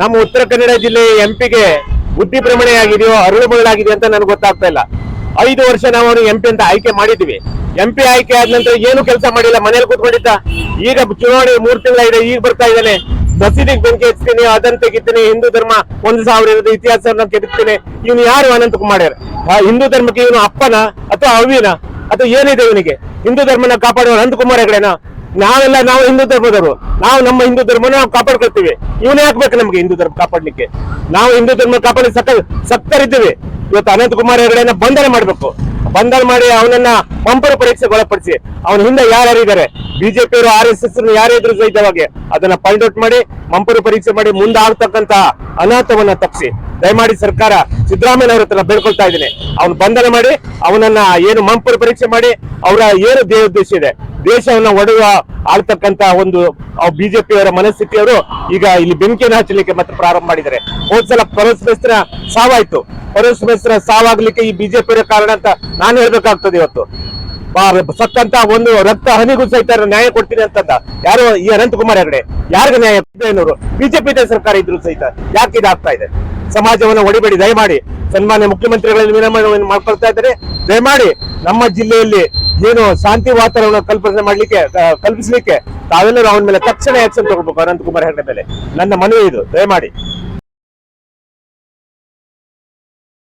ನಮ್ಮ ಉತ್ತರ ಕನ್ನಡ ಜಿಲ್ಲೆ ಎಂಪಿಗೆ ಬುದ್ಧಿ ಭ್ರಮಣೆ ಆಗಿದೆಯೋ ಅರುಳುಬಗಳಾಗಿದೆ ಅಂತ ನನಗೆ ಗೊತ್ತಾಗ್ತಾ ಇಲ್ಲ. ಐದು ವರ್ಷ ನಾವು ಅವನು ಎಂಪಿ ಅಂತ ಆಯ್ಕೆ ಮಾಡಿದ್ವಿ ಎಂಪಿ ಆಯ್ಕೆ ಆದ ನಂತರ ಏನು ಕೆಲಸ ಮಾಡಿಲ್ಲ, ಮನೇಲಿ ಕೂತ್ಕೊಂಡಿದ್ದ. ಈಗ ಚುನಾವಣೆ ಮೂರು ತಿಂಗಳ ಈಗ ಬರ್ತಾ ಇದ್ದಾನೆ. ಮಸೀದಿಗೆ ಬೆಂಕಿ ಹಚ್ತೀನಿ, ಅದನ್ನ ತೆಗಿತೀನಿ, ಹಿಂದೂ ಧರ್ಮ ಒಂದು ಸಾವಿರ ಇರೋದು, ಇತಿಹಾಸ ಕೆದಕ್ತೀನಿ ಇವನು ಯಾರು ಅನಂತ ಕುಮಾರ್ ಹಿಂದೂ ಧರ್ಮಕ್ಕೆ ಇವನು ಅಪ್ಪನ ಅಥವಾ ಅವಿನ? ಅಥವಾ ಏನಿದೆ ಇವನಿಗೆ? ಹಿಂದೂ ಧರ್ಮನ ಕಾಪಾಡುವ ಅನಂತಕುಮಾರ್ ಹೆಗಡೆನ? ನಾವೆಲ್ಲ ನಾವು ಹಿಂದೂ ಧರ್ಮದವರು. ನಾವು ನಮ್ಮ ಹಿಂದೂ ಧರ್ಮನ ನಾವು ಕಾಪಾಡ್ಕೊಳ್ತೀವಿ. ಇವನೇ ಹಾಕ್ಬೇಕು ನಮ್ಗೆ ಹಿಂದೂ ಧರ್ಮ ಕಾಪಾಡ್ಲಿಕ್ಕೆ. ನಾವು ಹಿಂದೂ ಧರ್ಮ ಕಾಪಾಡಿ ಸಕ್ಕ ಸಕ್ತರಿದ್ದೀವಿ ಇವತ್ತು ಅನಂತ ಕುಮಾರ್ ಹೆಗಡೆಯನ್ನ ಬಂಧನ ಮಾಡ್ಬೇಕು. ಬಂಧನ ಮಾಡಿ ಅವನನ್ನ ಪಂಪರ ಪರೀಕ್ಷೆಗೆ ಒಳಪಡಿಸಿ. ಅವನ ಹಿಂದೆ ಯಾರ್ಯಾರಿದ್ದಾರೆ? ಬಿಜೆಪಿ ಅವರು ಆರ್ ಎಸ್ ಎಸ್ ಯಾರಿದ್ರು ಸಹಿತವಾಗಿ ಅದನ್ನ ಫೈಂಡ್ ಔಟ್ ಮಾಡಿ ಮಂಪರು ಪರೀಕ್ಷೆ ಮಾಡಿ ಮುಂದೆ ಆಗ್ತಕ್ಕಂತ ಅನಾಥವನ್ನ ತಪ್ಪಿಸಿ. ದಯಮಾಡಿ ಸರ್ಕಾರ ಸಿದ್ದರಾಮಯ್ಯ ಅವ್ರ ಹತ್ರ ಬೇಡ್ಕೊಳ್ತಾ ಇದ್ದೀನಿ. ಅವ್ನು ಬಂಧನ ಮಾಡಿ, ಅವನನ್ನ ಏನು ಮಂಪರು ಪರೀಕ್ಷೆ ಮಾಡಿ, ಅವರ ಏನು ದೇಹ ಉದ್ದೇಶ ಇದೆ ದೇಶವನ್ನ ಒಡೆಯುವ ಆಳ್ತಕ್ಕಂತ ಒಂದು ಬಿಜೆಪಿಯವರ ಮನಸ್ಥಿತಿಯವರು ಈಗ ಇಲ್ಲಿ ಬೆಂಕಿಯನ್ನು ಹಚ್ಚಲಿಕ್ಕೆ ಮತ್ತೆ ಪ್ರಾರಂಭ ಮಾಡಿದ್ದಾರೆ. ಹೋದ್ಸಲ ಸಲ ಪರೋಶ್ರ ಸಾವಾಯ್ತು. ಪರೋಸ್ ಮೇಸ್ತ್ರ ಸಾವಾಗ್ಲಿಕ್ಕೆ ಈ ಬಿಜೆಪಿ ಅವರ ಕಾರಣ ಅಂತ ನಾನು ಹೇಳ್ಬೇಕಾಗ್ತದೆ ಇವತ್ತು. ಸತ್ತಂತ ಒಂದು ರಕ್ತ ಹನಿಗೂ ಸಹಿತ ನ್ಯಾಯ ಕೊಡ್ತೀನಿ ಅಂತಂದ. ಯಾರು ಈ ಅನಂತಕುಮಾರ್ ಹೆಗಡೆ, ಯಾರಿಗೆ ನ್ಯಾಯ ಏನವರು ಬಿಜೆಪಿ ಸರ್ಕಾರ ಇದ್ರು ಸಹಿತ ಯಾಕೆ ಇದಾಗ್ತಾ ಇದೆ? ಸಮಾಜವನ್ನು ಒಡಿಬೇಡಿ, ದಯಮಾಡಿ. ಸನ್ಮಾನ್ಯ ಮುಖ್ಯಮಂತ್ರಿಗಳಲ್ಲಿ ವಿನಮಯವನ್ನು ಮಾಡ್ಕೊಳ್ತಾ ಇದ್ದಾರೆ. ದಯಮಾಡಿ ನಮ್ಮ ಜಿಲ್ಲೆಯಲ್ಲಿ ಏನು ಶಾಂತಿ ವಾತಾವರಣ ಕಲ್ಪನೆ ಮಾಡ್ಲಿಕ್ಕೆ ಕಲ್ಪಿಸಲಿಕ್ಕೆ ತಾವೆಲ್ಲರೂ ಅವನ ಮೇಲೆ ತಕ್ಷಣ ಆಕ್ಷನ್ ತಗೋಬೇಕು ಅನಂತಕುಮಾರ್ ಹೆಗಡೆ ಮೇಲೆ. ನನ್ನ ಮನವಿ ಇದು. ದಯಮಾಡಿ.